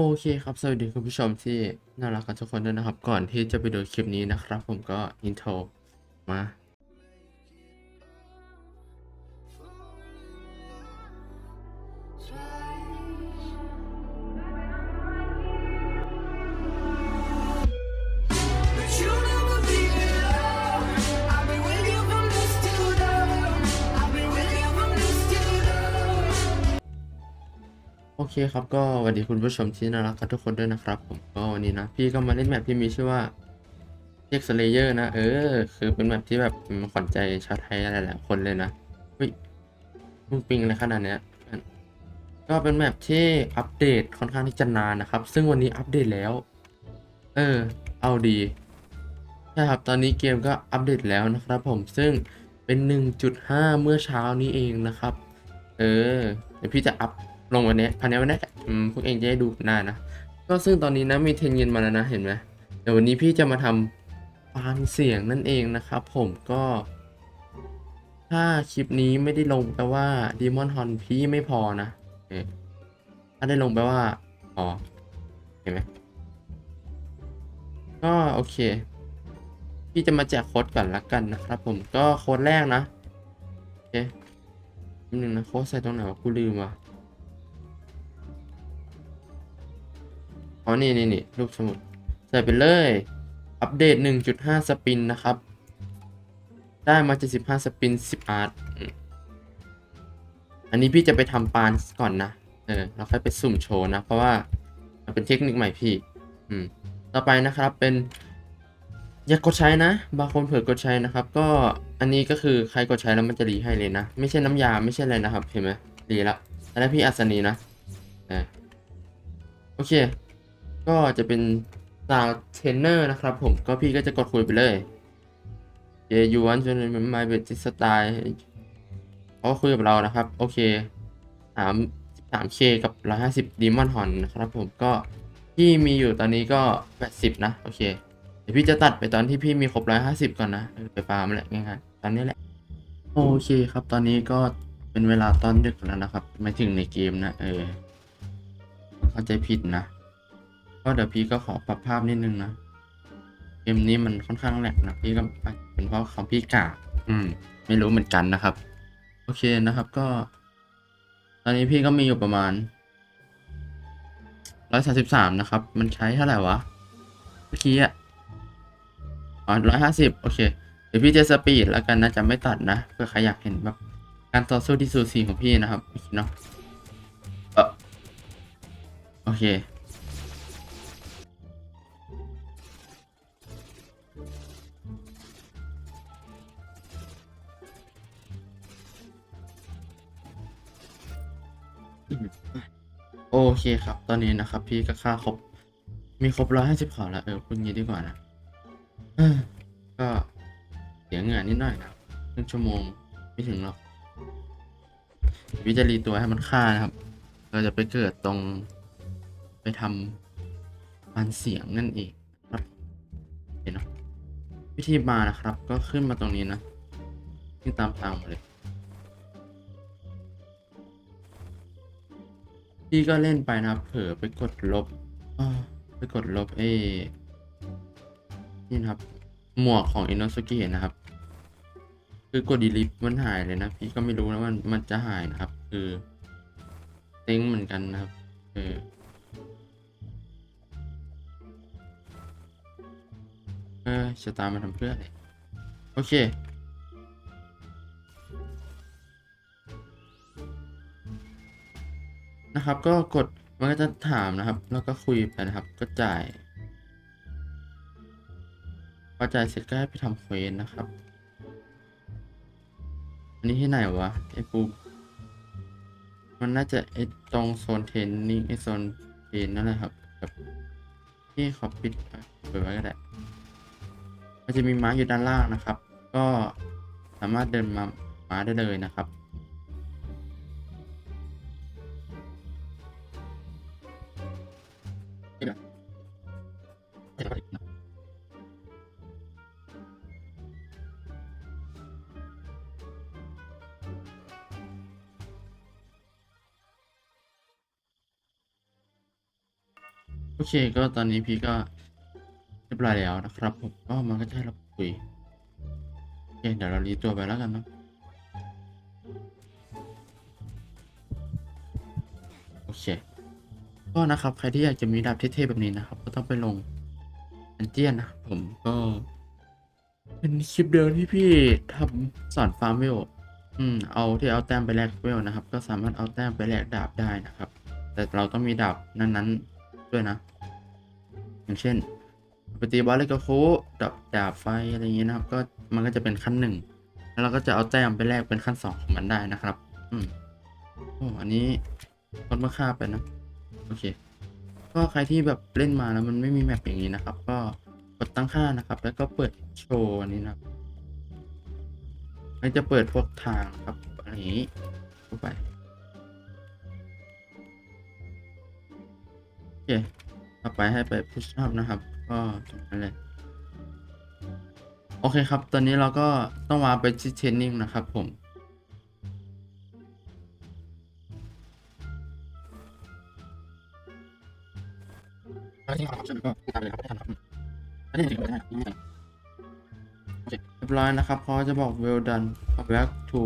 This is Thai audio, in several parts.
โอเคครับ สวัสดีคุณผู้ชมที่น่ารักกันทุกคนด้วยนะครับ ก่อนที่จะไปดูคลิปนี้นะครับ ผมก็อินโทรมา โอเคครับก็สวัสดีคุณผู้ชมที่น่ารักทุกคนด้วยนะครับ ผมก็วันนี้นะ พี่ก็มาเล่นแมปที่มีชื่อว่าเ e กสเลเยอร์นะ เออ คือเป็นแมปที่แบบขวัญใจชาวไทยหลายๆคนเลยนะเฮ้ยมึงปิงอะไรขนาดเนี้ยก็เป็นแมปที่อัปเดตค่อนข้างที่จะนานนะครับ ซึ่งวันนี้อัปเดตแล้ว เออ เอาดีใช่ครับตอนนี้เกมก็อัปเดตแล้วนะครับ ผมซึ่งเป็น 1.5 เมื่อเช้านี้เองนะครับ เออเดี๋ยวพี่จะอัพ ลงวันนี้ภายในวันนี้อืมพวกเองจะได้ดูหน้านะ ก็ซึ่งตอนนี้นะมีเทนเงินมาแล้วนะเห็นไหมเดี๋ยววันนี้พี่จะมาทำปานเสียงนั่นเองนะครับ ผมก็ ถ้าคลิปนี้ไม่ได้ลงแปลว่า Demon Horn พี่ไม่พอนะเออถ้าได้ลงแปลว่าพอเห็นไหมก็โอเค พี่จะมาแจกโค้ดก่อนละกันนะครับ ผมก็โค้ดแรกนะโอเคนิดนึงนะโค้ดใส่ตรงไหนวะกูลืมว่ะ อ๋อ นี่นี่นี่รูปสมุด ใส่ไปเลย อัปเดต 1.5 สปินนะครับ ได้มา 75 สปิน 10 อาร์ต อันนี้พี่จะไปทำปานก่อนนะ เออแล้วค่อยไปสุ่มโชว์นะ เพราะว่ามันเป็นเทคนิคใหม่พี่ อืม ต่อไปนะครับเป็น อย่ากดใช้นะ บางคนเผื่อกดใช้นะครับ ก็อันนี้ก็คือใครกดใช้แล้วมันจะรีให้เลยนะ ไม่ใช่น้ำยาไม่ใช่อะไรนะครับ เห็นไหมรีละแล้วพี่อัศนีนะ เออโอเค ก็จะเป็นสาวเทรนเนอร์นะครับผมก็พี่ก็จะกดคุยไปเลยเยยูวันจนเป็นไมเบติสไตล์เขาก็คุยกับเรานะครับ โอเคถาม 3K กับ 150 Demon Horn นะครับผมก็พี่มีอยู่ตอนนี้ก็ 80 นะ โอเค เดี๋ยวพี่จะตัดไปตอนที่พี่มีครบ 150 ก่อนนะ ไปฟาร์มแหละง่ายๆตอนนี้แหละ โอเคครับ ตอนนี้ก็เป็นเวลาตอนดึกแล้วนะครับ ไม่ถึงในเกมนะ เออ เข้าใจผิดนะ ก็เดี๋ยวพี่ก็ขอปรับภาพนิดนึงนะเกมนี้มันค่อนข้างแหลกนะพี่ก็เป็นเพราะของพี่กากอืม ไม่รู้เหมือนกันนะครับ โอเคนะครับก็ ตอนนี้พี่ก็มีอยู่ประมาณร้อยสาสิบสามนะครับ มันใช้เท่าไหร่วะเมื่อกี้อะอ๋อร้อยห้าสิบโอเคเดี๋ยวพี่จะสปีดแล้วกันนะจะไม่ตัดนะเพื่อใครอยากเห็นแบบการต่อสู้ที่สูสีของพี่นะครับเนาะเออโอเค โอเคครับ ตอนนี้นะครับ พี่ก็ค่าครบ มีครบร้อยห้าสิบขอแล้วเออพูดงี้ดีกว่านะอก็เสียเงื่อนิดหน่อยนะครึ่งชั่วโมงไม่ถึงหรอกวิจะรีตัวให้มันค่านะครับ เราจะไปเกิดตรงไปทำมันเสียงนั่นเองครับเห็นเนาะวิธีมานะครับ ก็ขึ้นมาตรงนี้นะขึ้นตามทางมาเลย พี่ก็เล่นไปนะครับ เผลอไปกดลบอไปกดลบเอนี่นะครับ หมวกของอินโนสุกินะครับ คือกดดีลิฟมันหายเลยนะ พี่ก็ไม่รู้นะว่ามันจะหายนะครับ คือเต็งเหมือนกันนะครับ เออเออจะตามมาทำเพื่ออะไรโอเค นะครับ ก็กดมันก็จะถามนะครับ แล้วก็คุยไปนะครับ ก็จ่ายพอจ่ายเสร็จก็ให้ไปทำเควสนะครับ อันนี้ที่ไหนวะไอ้ปูมันน่าจะไอ้ตรงโซนเทนนิ่งไอ้โซนเทนนั่นแหละครับแบบที่ขาปิดเปิดไว้ก็ได้มันจะมีม้าอยู่ด้านล่างนะครับ ก็สามารถเดินมาม้าได้เลยนะครับ โอเคก็ตอนนี้พี่ก็เรียบร้อยแล้วนะครับ ผมก็มันก็จะให้เราคุยโอเคเดี๋ยวเรารีตัวไปแล้วกันเนาะโอเคก็นะครับใครที่อยากจะมีดาบเท่ๆแบบนี้นะครับ ก็ต้องไปลงอันเจียนนะผมก็เป็นคลิปเดิมที่พี่ทำสอนฟาร์มเวลอืมเอาที่เอาแต้มไปแลกเวลนะครับ ก็สามารถเอาแต้มไปแลกดาบได้นะครับ แต่เราต้องมีดาบนั้นๆ ด้วยนะ อย่างเช่นปฏิบัติเลกโคดาบดาบไฟอะไรอย่างเงี้ยนะครับ ก็มันก็จะเป็นขั้นหนึ่งแล้วเราก็จะเอาแต้มไปแลกเป็นขั้นสองของมันได้นะครับ อืมโอ้อันนี้ลดมาค่าไปนะโอเค ก็ใครที่แบบเล่นมาแล้วมันไม่มีแมปอย่างนี้นะครับ ก็กดตั้งค่านะครับ แล้วก็เปิดโชว์อันนี้นะมันจะเปิดพวกทางครับอะไรอย่างนี้เข้าไป เคต่อไปให้ไป push up นะครับ ก็ตรงนั้นเลยโอเคครับ ตอนนี้เราก็ต้องวางไปที่ training นะครับผมแล้วที่เราทำใช่ไหมก็ตามเลยครับไม่ทันครับไม่ได้จริงไม่ได้ไม่ได้โอเรียบร้อยนะครับเขาจะบอก well done back to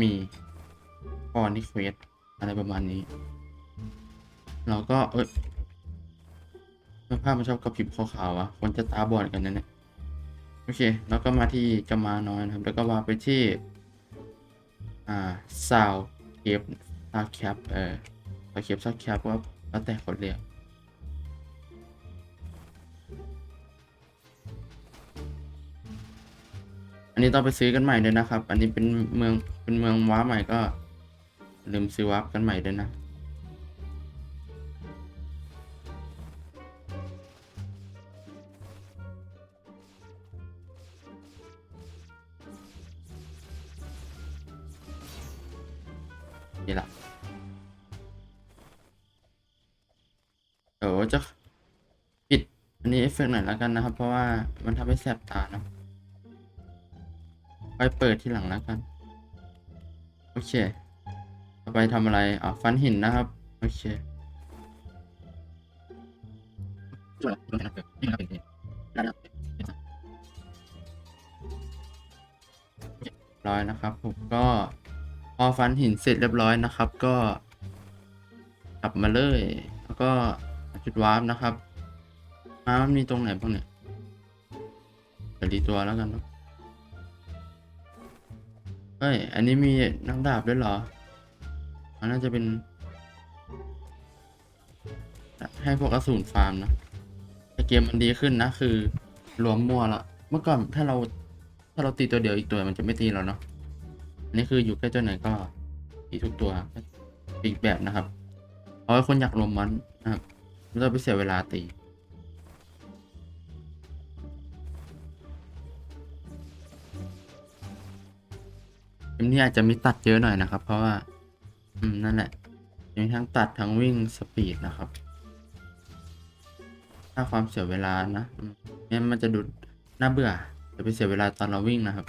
me for request อะไรประมาณนี้ เราก็เอ้ย เสื้อผ้ามันชอบกระพริบขาวๆอะคนจะตาบอดกันนะเนี่ยโอเค แล้วก็มาที่กำมาน้อยนะครับ แล้วก็วางไปที่ อ่า sound cap sound cap เออ sound cap sound cap ก็แล้วแต่คนเรียกอันนี้ต้องไปซื้อกันใหม่ด้วยนะครับ อันนี้เป็นเมืองเป็นเมืองว้าใหม่ก็ลืมซื้อวากันใหม่ด้วยนะ นี่ละเดี๋ยวจะปิดอันนี้เอฟเฟกต์หน่อยแล้วกันนะครับ เพราะว่ามันทำให้แสบตาเนอะไปเปิดที่หลังแล้วกัน โอเคต่อไปทำอะไรอ่าฟันหินนะครับ โอเคร้อยนะครับผมก็ พอฟันหินเสร็จเรียบร้อยนะครับ ก็กลับมาเลย แล้วก็จุดวาร์ปนะครับมามันมีตรงไหนบ้างเนี่ยเดี๋ยวดีตัวแล้วกันเนาะเฮ้ย อันนี้มีนักดาบด้วยเหรอ มันน่าจะเป็น ให้พวกอสูรฟาร์มนะแต่เกมมันดีขึ้นนะ คือรวมมั่วละ เมื่อก่อนถ้าเราถ้าเราตีตัวเดียวอีกตัวมันจะไม่ตีเราเนาะ อันนี้คืออยู่ใกล้ตัวไหนก็ตีทุกตัวอีกแบบนะครับ เอาไว้คนอยากรวมมันนะครับไม่ต้องไปเสียเวลาตีเกมนี้อาจจะมีตัดเยอะหน่อยนะครับ เพราะว่า อืม นั่นแหละมีทั้งตัดทั้งวิ่งสปีดนะครับ ถ้าความเสียเวลานะเนี่ยมันจะดูน่าเบื่อจะไปเสียเวลาตอนเราวิ่งนะครับ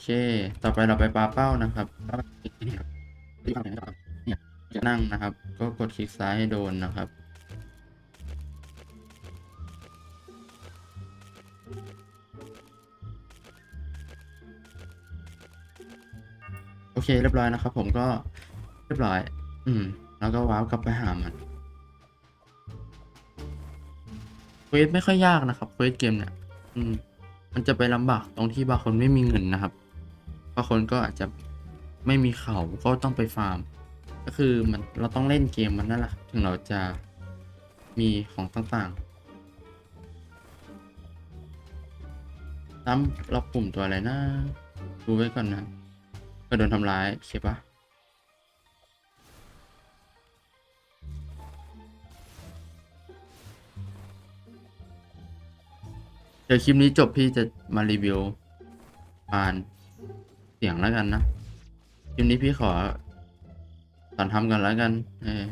เค ต่อไปเราไปปาเป้านะครับนี่ครับที่ฝั่งไหนนะครับเนี่ยจะนั่งนะครับ ก็กดคลิกซ้ายให้โดนนะครับ โอเคเรียบร้อยนะครับ ผมก็เรียบร้อย อืม แล้วก็ว้าวกลับไปหามันเควสไม่ค่อยยากนะครับเควสเกมเนี่ย อืมมันจะไปลำบากตรงที่บางคนไม่มีเงินนะครับ บางคนก็อาจจะไม่มีเขาก็ต้องไปฟาร์ม ก็คือมันเราต้องเล่นเกมมันนั่นแหละถึงเราจะมีของต่างๆตั้มเราปุ่มตัวอะไรนะดูไว้ก่อนนะก็โดนทำร้ายใช่ปะเดี๋ยวคลิปนี้จบพี่จะมารีวิวปาน สียงแล้วกันนะคลิปนี้พี่ขอสอนทำกันแล้วกัน เออ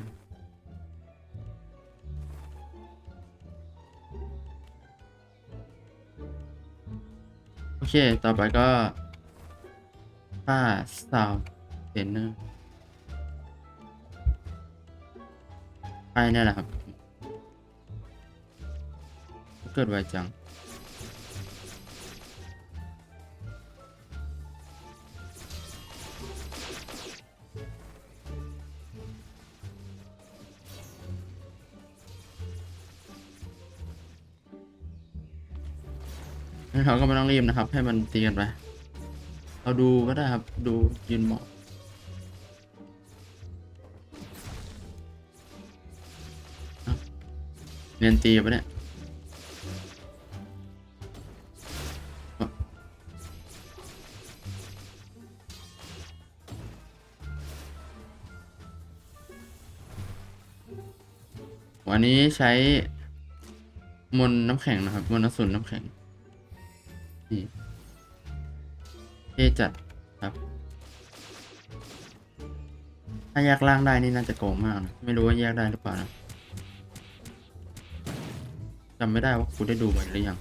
โอเค ต่อไปก็ค่า sound เทรนเนอร์ใช่นี่นแหละครับ เกิดไวจัง เราก็ไม่ต้องรีบนะครับ ให้มันตีกันไปเราดูก็ได้ครับ ดูยืนเหมาะเรียนตีปะเนี่ยวันนี้ใช้มนน้ำแข็งนะครับ มนต์อสูรน้ำแข็ง นี่เท่จัดครับ ถ้าแยกล่างได้นี่น่าจะโกงมากนะ ไม่รู้ว่าแยกได้หรือเปล่านะจำไม่ได้ว่ากูได้ดูไว้หรือยัง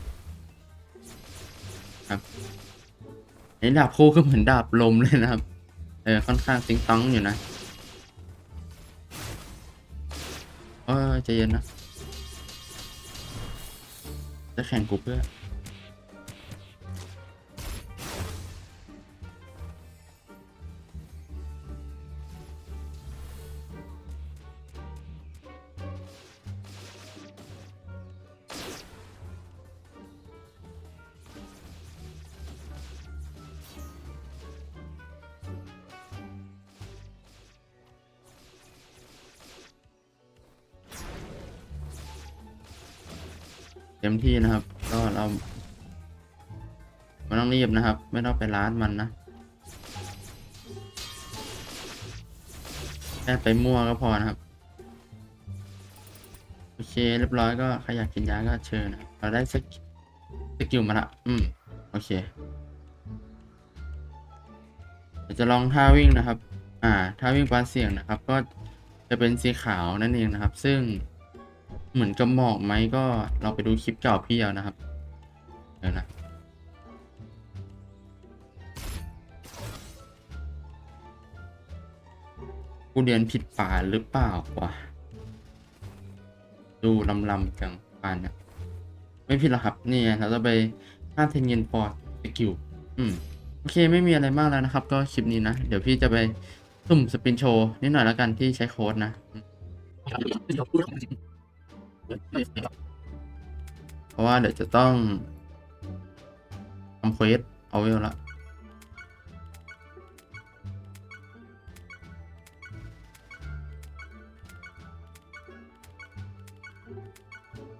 ครับอันนี้ดาบคู่ก็เหมือนดาบลมเลยนะครับ เออค่อนข้างติงต้องอยู่นะเออใจเย็นนะ จะแข่งกูเพื่อ เต็มที่นะครับ ก็เราไม่ต้องรีบนะครับ ไม่ต้องไปร้านมันนะแค่ไปมั่วก็พอนะครับ โอเคเรียบร้อยก็ใครอยากกินยาก็เชิญนะเราได้สกสกิลมาละอืม โอเคเดี๋ยวจะลองท่าวิ่งนะครับ อ่า ท่าวิ่งปลาเสี่ยงนะครับ ก็จะเป็นสีขาวนั่นเองนะครับ ซึ่ง เหมือนกับหมอกไหมก็เราไปดูคลิปเก่าพี่เอานะครับ เดี๋ยวนะกูเรียนผิดป่าหรือเปล่าวะดูลำลำจังป่านเนี่ยไม่ผิดหรอกครับ นี่เราจะไปห้าเทนเยนฟอร์สกิลอืมโอเคไม่มีอะไรมากแล้วนะครับ ก็คลิปนี้นะ เดี๋ยวพี่จะไปสุ่มสปินโชว์นิดหน่อยแล้วกันที่ใช้โค้ดนะ เพราะว่าเดี๋ยวจะต้องทำเควสเอาไว้ละ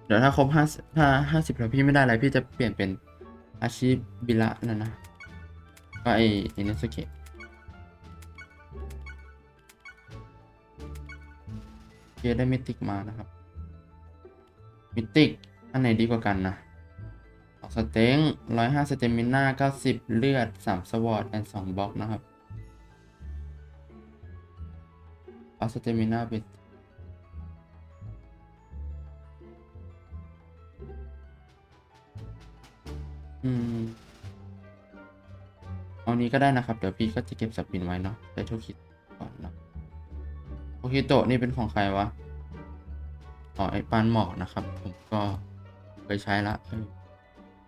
เดี๋ยวถ้าครบห้าถ้าห้าสิบแล้วพี่ไม่ได้อะไรพี่จะเปลี่ยนเป็นอาชีพบิละแล้วนะก็ไอไอเนสเกะเได้มิติกมานะครับ มิติก อันไหนดีกว่ากันนะออกสเต็งร้อยห้าสเตมิน่าเก้าสิบเลือดสามสวอตแอนสองบล็อกนะครับเอาสเตมิน่าไปอืม เอานี้ก็ได้นะครับ เดี๋ยวพี่ก็จะเก็บสปินไว้เนาะใช้โทคิดก่อนเนาะโอเคโตะนี่เป็นของใครวะ อ๋อไอปานหมอกนะครับ ผมก็เคยใช้ละ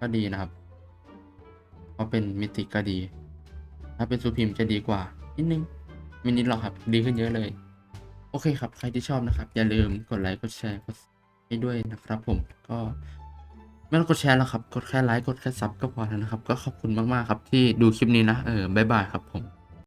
ก็ดีนะครับเพราะเป็นมิติก็ดี ถ้าเป็นซูพิมจะดีกว่านิดนึงไม่นิดหรอกครับดีขึ้นเยอะเลย โอเคครับ ใครที่ชอบนะครับ อย่าลืมกดไลค์กดแชร์กดให้ด้วยนะครับ ผมก็ไม่ต้องกดแชร์แล้วครับ กดแค่ไลค์กดแค่ซับก็พอแล้วนะครับ ก็ขอบคุณมากๆครับที่ดูคลิปนี้นะเออบ๊ายบายครับผม